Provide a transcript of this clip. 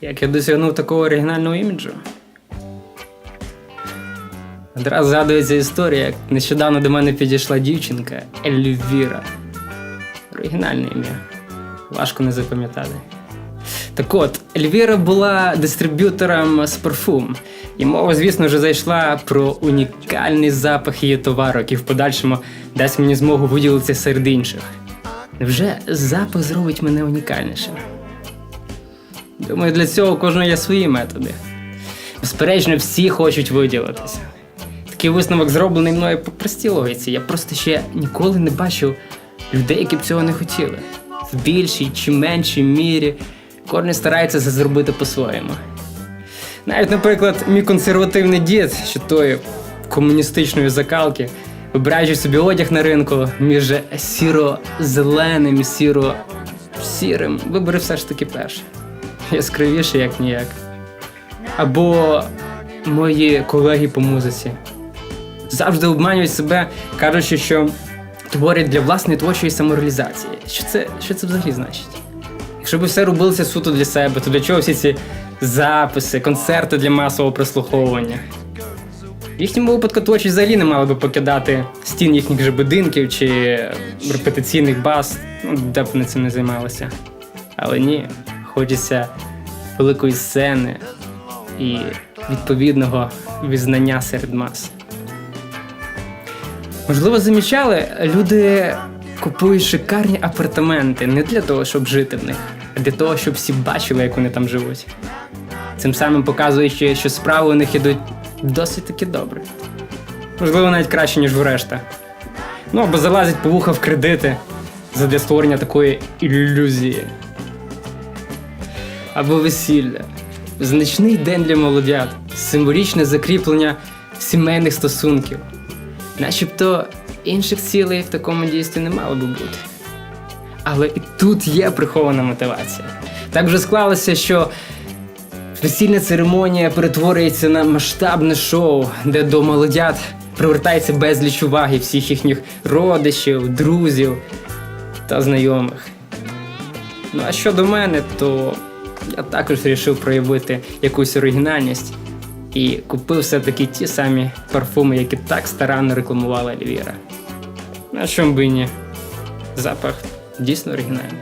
Як я досягнув такого оригінального іміджу? Одразу згадується історія, як нещодавно до мене підійшла дівчинка Ельвіра. Оригінальне ім'я. Важко не запам'ятати. Так от, Ельвіра була дистриб'ютором з парфум, і мова, звісно, вже зайшла про унікальний запах її товару, який в подальшому дасть мені змогу виділитися серед інших. Невже запах зробить мене унікальнішим? Думаю, для цього у кожного є свої методи. Безперечно, всі хочуть виділитися. Такий висновок зроблений мною по простій логіці. Я просто ще ніколи не бачив людей, які б цього не хотіли. В більшій чи меншій мірі кожен старається це зробити по-своєму. Навіть, наприклад, мій консервативний дід, що тої комуністичної закалки, вибираючи собі одяг на ринку між сіро-зеленим і сіро-сірим, вибере все ж таки перше. Яскравіше, як ніяк. Або мої колеги по музиці завжди обманюють себе, кажучи, що творять для власної творчої самореалізації. Що це, що це взагалі значить? Якщо б все робилося суто для себе, то для чого всі ці записи, концерти для масового прослуховування? В їхньому випадку творчість взагалі не мали би покидати стін їхніх же будинків чи репетиційних баз, ну, де б вони цим не займалися. Але ні, хочеться великої сцени і відповідного візнання серед мас. Можливо, замічали, люди купують шикарні апартаменти не для того, щоб жити в них, а для того, щоб всі бачили, як вони там живуть. Цим самим показуючи, що справи у них ідуть досить таки добре. Можливо, навіть краще, ніж в решта. Ну або залазять по вуха в кредити задля створення такої ілюзії. Або весілля. Значний день для молодят, символічне закріплення сімейних стосунків. Начебто інших цілей в такому дійстві не мало би бути. Але і тут є прихована мотивація. Так вже склалося, що весільна церемонія перетворюється на масштабне шоу, де до молодят привертається безліч уваги всіх їхніх родичів, друзів та знайомих. Ну а щодо мене, то я також вирішив проявити якусь оригінальність і купив все-таки ті самі парфуми, які так старанно рекламувала Ельвіра. На чому би ні? Запах дійсно оригінальний.